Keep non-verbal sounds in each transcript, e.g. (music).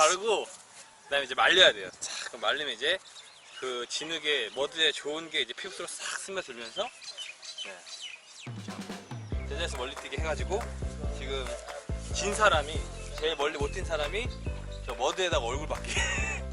바르고 그다음에 이제 말려야 돼요. 자, 그럼 말리면 이제 그 진흙에 머드에 좋은 게 이제 피부로 싹 스며들면서 네. 제자에서 멀리 뛰게 해가지고 지금 진 사람이 제일 멀리 못 뛴 사람이 저 머드에다가 얼굴 받게 (laughs)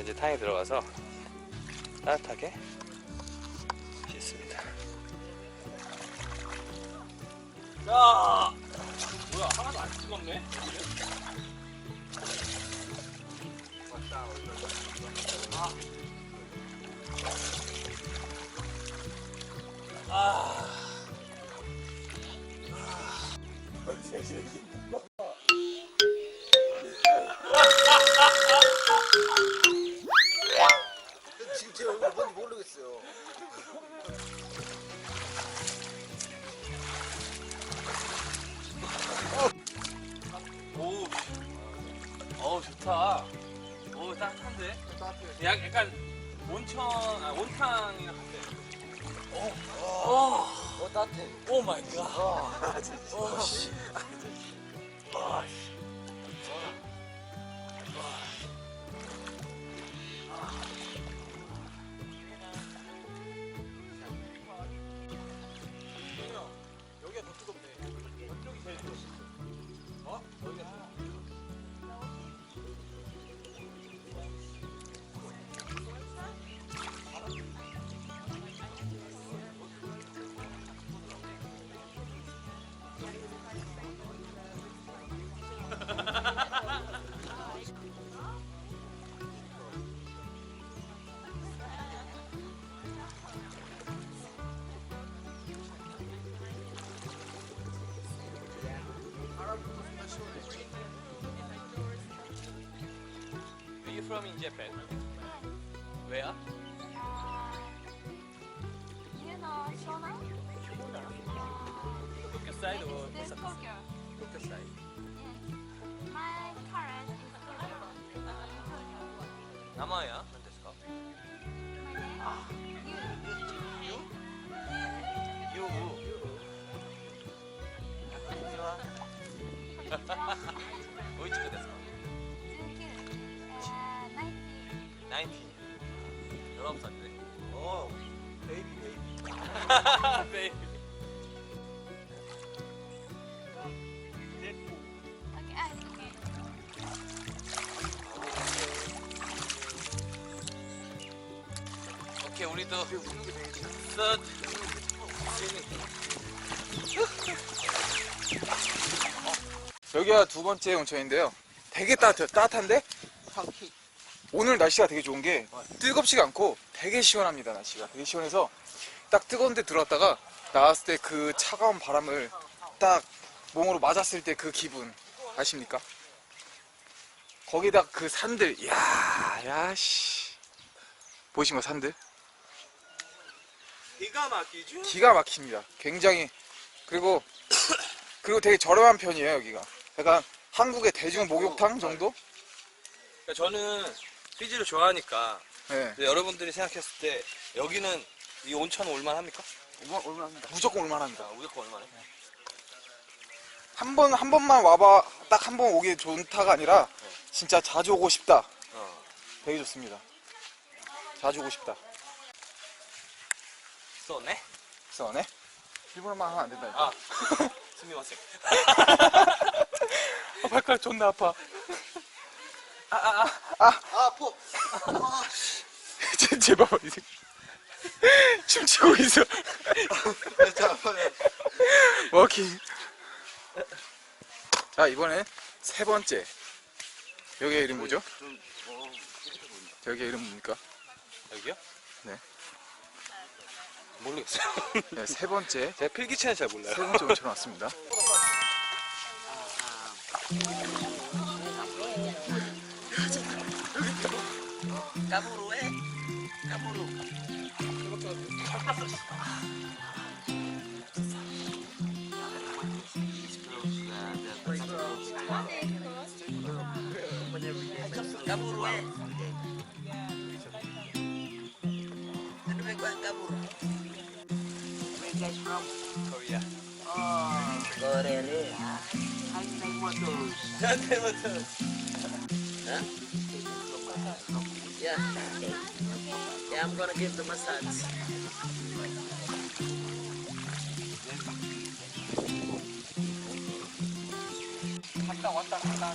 이제 탕에 들어가서 따뜻하게 야, 뭐야 하나도 안 찍었네. 지금 갓. 오, 씨. 아, 씨. 여기가 더 뜨겁네. 이쪽이 제일 뜨겁어. 어? 여기가 from in Japan? Where? You know Shona? Tokyo side or This is Osaka? Tokyo. Tokyo side. Yes. My parents is Tokyo. Tokyo. 우리도. 써. 여기가 두 번째 온천인데요. 되게 따뜻해요. 따뜻한데. 오늘 날씨가 되게 좋은 게 뜨겁지가 않고 되게 시원합니다. 날씨가 되게 시원해서 딱 뜨거운 데 들어갔다가 나왔을 때 그 차가운 바람을 딱 몸으로 맞았을 때 그 기분 아십니까? 거기다 그 산들 야, 야씨 보이신 거 산들 기가 막히죠? 기가 막힙니다. 굉장히 그리고 그리고 되게 저렴한 편이에요 여기가. 약간 한국의 대중 목욕탕 정도? 그러니까 저는 피지를 좋아하니까 네. 근데 여러분들이 생각했을 때 여기는 이 온천은 올만합니까? 얼마 얼마 합니다. 무조건 올만합니다. 아, 무조건 올만해. 한번 한 번만 와봐 딱 한 번 오기 좋다가 아니라 진짜 자주 오고 싶다. 어. 되게 좋습니다. 자주 오고 싶다. 쏘네? 써네? 일본어만 하면 안 된다. 아, (laughs) 스미마셍. (laughs) 아, 발가락 존나 아파. 아 포. (laughs) 제, 제 봐봐 이 새끼. 춤추고 있어. 자 아파요. 워킹. 자 이번엔 세 번째. 여기의 이름 뭐죠? 좀 어. 여기의 이름 뭡니까? 여기요? 네. 모르겠어요. (laughs) 네, 세 번째. 제가 필기체는 잘 몰라요. 세 번째 온천 왔습니다. 까부로. 까부로 해. Guys from? 거기야. Oh, Korea. How you like motors? 저한테 먼저. Huh? Yeah. Yeah, I'm gonna give them a massage. 왔다 왔다 왔다.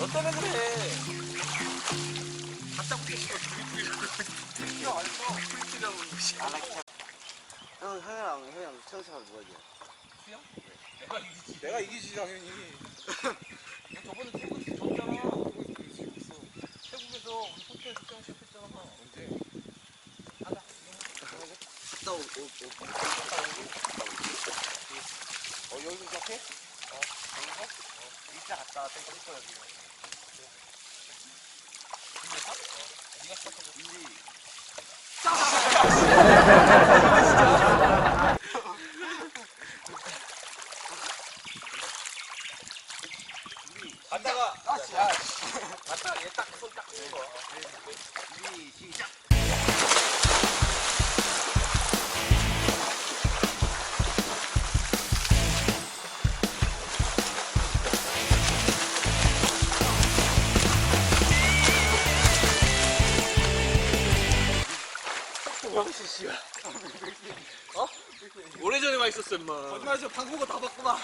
너 때문에 그래. 형 형이랑 형이랑 청소하면 누가지? 내가 이기지 당연히. (laughs) 저번에 태국에서 졌잖아. 태국에서 우리 호텔 숙장 시켰잖아. 언제? 갔다 오, 오, 오. 어 여기서 시작해? 어 여기서? 어 이차 갔다 왔다 이거 했어야지. 갔다가 야, 갔다가 얘딱손딱 끄는 거야. 어? 임마. 거짓말하지 마. 방구가 다 봤구나.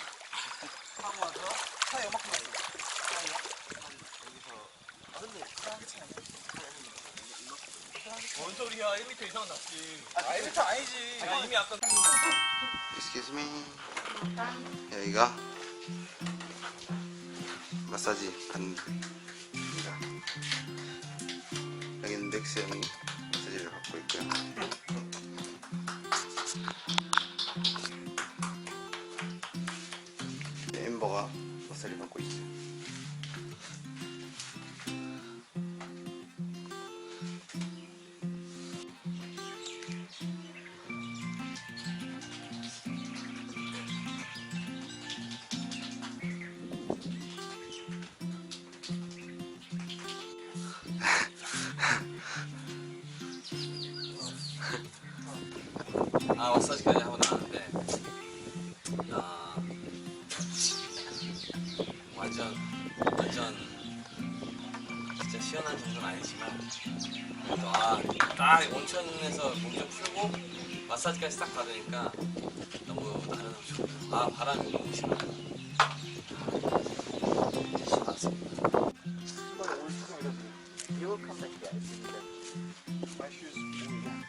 뭔 소리야? 1m 이상은 났지. 아 1m 아니지. 야, 이미 아까 Excuse me. 여기가 마사지 받는 데입니다. 여기는 넥스 형이 아 마사지까지 하고 나왔는데 야 완전 완전 진짜 시원한 정도는 아니지만 그래도 아딱 온천에서 몸 좀 풀고 마사지까지 싹 받으니까 너무 나른하고 좋고요 아 바람이 너무 심하다 심하습니다. My shoes.